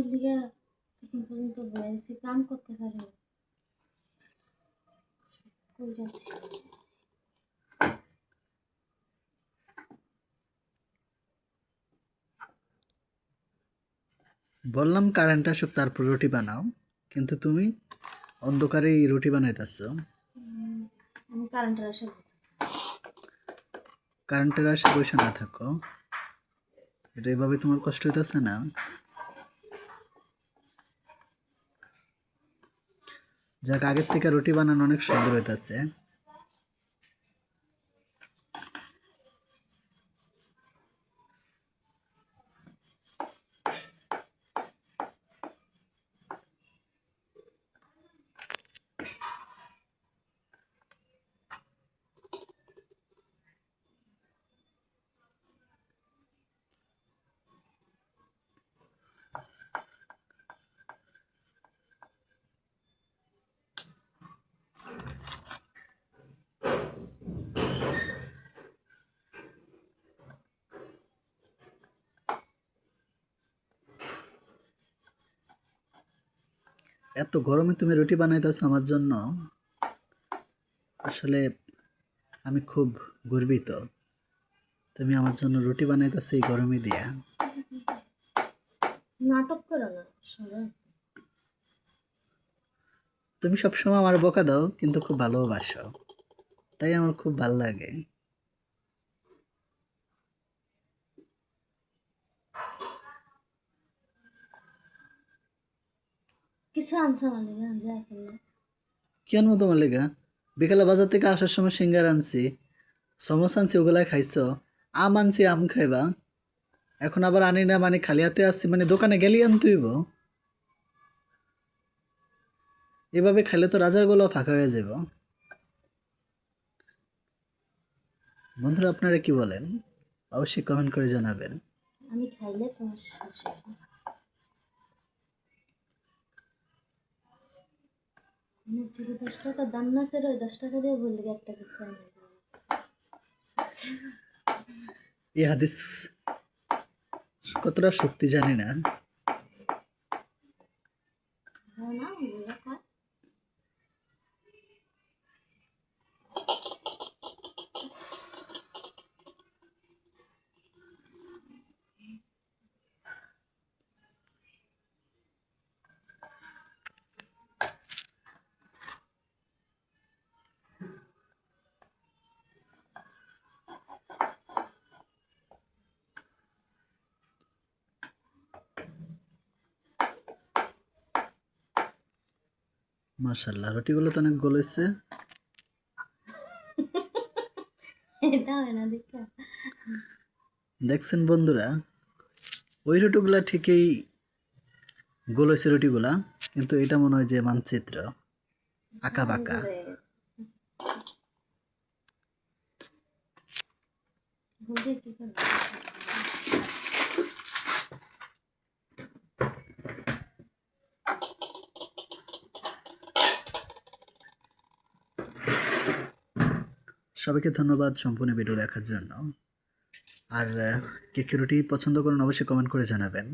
পানির লিগে এখন পর্যন্ত বয়েছি কাম করতে পারি? বললাম কারেন্ট আসুক তারপর রুটি বানাও। কিন্তু তুমি অন্ধকারেই রুটি বানাইতেছো। আমি কারেন্টের আসে কারেন্টের আশে বসে না থাকো। এটা এভাবে তোমার কষ্ট হইতেছে না। যাক আগের থেকে রুটি বানানো অনেক সুন্দর হইতেছে। এত গরমে তুমি রুটি বানাইতেছো আমার জন্য? আসলে আমি খুব গর্বিত। তুমি আমার জন্য রুটি বানাইতেছো এই গরমে দিয়া। নাটক করো না তুমি সবসময় আমার বোকা দাও কিন্তু খুব ভালোবাসো। তাই আমার খুব ভালো লাগে। কিছু আনছে যা কি আনব তোমার লেগা? বিকালে বাজার থেকে আসার সময় সিঙ্গার আনছি সমোসা আনছি ওগুলা খাইছো। আম আনছি আম খাইবা। এখন আবার আনি না মানে খালি হাতে আসছি মানে দোকানে গেলি আনতে হইব। এভাবে খাইলে তো রাজার গোলাও ফাঁকা হয়ে যাব বন্ধুরা আপনারা কি বলেন? অবশ্যই কমেন্ট করে জানাবেন। আমি খাইলে তোমার আমার যদি দশ টাকা, দাম না করে ওই দশ টাকা দিয়ে বললি একটা কিছু। এই হাদিস কতটা সত্যি জানি না হ্যাঁ না ওগুলো খায়। মাশাল্লাহ রুটিগুলো তো অনেক গোল হয়েছে হয় দেখছেন বন্ধুরা ওই রুটিগুলা ঠিকই গোল হয়েছে রুটিগুলা কিন্তু এটা মনে হয় যে মানচিত্র আঁকা বাঁকা। সবাইকে ধন্যবাদ সম্পূর্ণ ভিডিও দেখার জন্য। আর কে রুটি পছন্দ করেন অবশ্যই কমেন্ট করে জানাবেন।